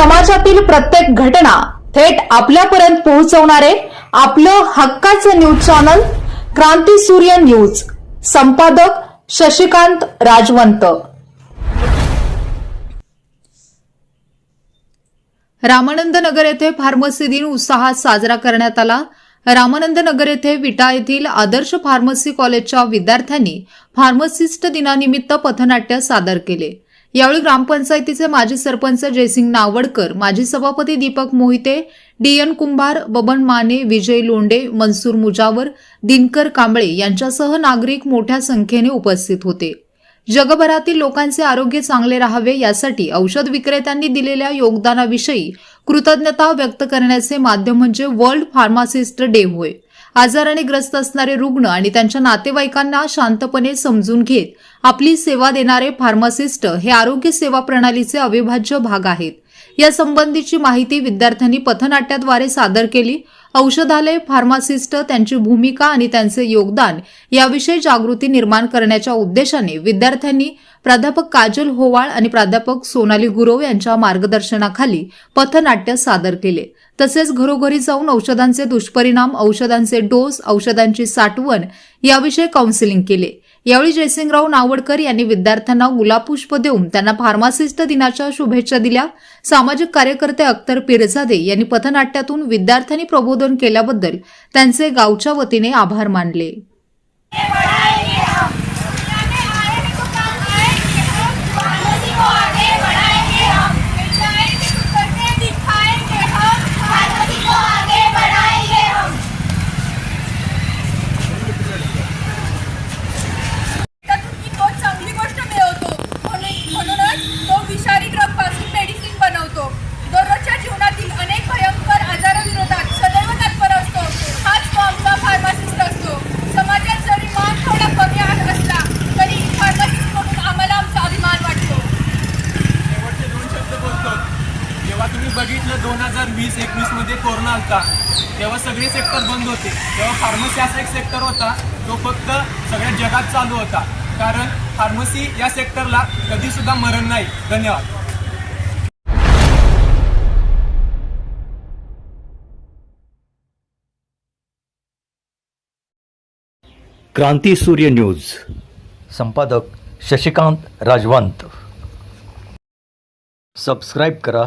समाजातील प्रत्येक घटना थेट आपल्यापर्यंत पोहोचवणारे आपलं हक्काचं न्यूज चॅनल क्रांती सूर्य न्यूज. संपादक शशिकांत राजवंत. रामानंद नगर येथे फार्मसी दिन उत्साहात साजरा करण्यात आला. रामानंद नगर येथे विटा येथील आदर्श फार्मसी कॉलेजच्या विद्यार्थ्यांनी फार्मसिस्ट दिनानिमित्त पथनाट्य सादर केले. यावेळी ग्रामपंचायतीचे माजी सरपंच जयसिंग नावडकर माजी सभापती दीपक मोहिते डीएन कुंभार बबन माने विजय लोंडे मनसूर मुजावर दिनकर कांबळे यांच्यासह नागरिक मोठ्या संख्येने उपस्थित होते. जगभरातील लोकांचे आरोग्य चांगले राहावे यासाठी औषध विक्रेत्यांनी दिलेल्या योगदानाविषयी कृतज्ञता व्यक्त करण्याचे माध्यम म्हणजे वर्ल्ड फार्मासिस्ट डे होय. आजाराने ग्रस्त असणारे रुग्ण आणि त्यांच्या नातेवाईकांना शांतपणे समजून घेत आपली सेवा देणारे फार्मासिस्ट हे आरोग्य सेवा प्रणालीचे अविभाज्य भाग आहेत. या संबंधीची माहिती विद्यार्थ्यांनी पथनाट्याद्वारे सादर केली. औषधालय फार्मासिस्ट त्यांची भूमिका आणि त्यांचे योगदान याविषयी जागृती निर्माण करण्याच्या उद्देशाने विद्यार्थ्यांनी प्राध्यापक काजल होवाळ आणि प्राध्यापक सोनाली गुरव यांच्या मार्गदर्शनाखाली पथनाट्य सादर केले. तसेच घरोघरी जाऊन औषधांचे दुष्परिणाम औषधांचे डोस औषधांची साठवण याविषयी काउन्सिलिंग केले. यावेळी जयसिंगराव नावडकर यांनी विद्यार्थ्यांना गुलापुष्प देऊन त्यांना फार्मासिस्ट दिनाच्या शुभेच्छा दिल्या. सामाजिक कार्यकर्ते अख्तर पिरजादे यांनी पथनाट्यातून विद्यार्थ्यांनी प्रबोधन केल्याबद्दल त्यांचे गावच्या वतीने आभार मानले. बघितलं दोन हजार वीस एकवीसमध्ये कोरोना आलता. तेव्हा सगळे सेक्टर बंद होते. तेव्हा फार्मसी असा एक सेक्टर होता तो फक्त सगळ्या जगात चालू होता. कारण फार्मसी या सेक्टरला कधी सुद्धा मरण नाही. धन्यवाद. क्रांती सूर्य न्यूज. संपादक शशिकांत राजवंत. सबस्क्राईब करा.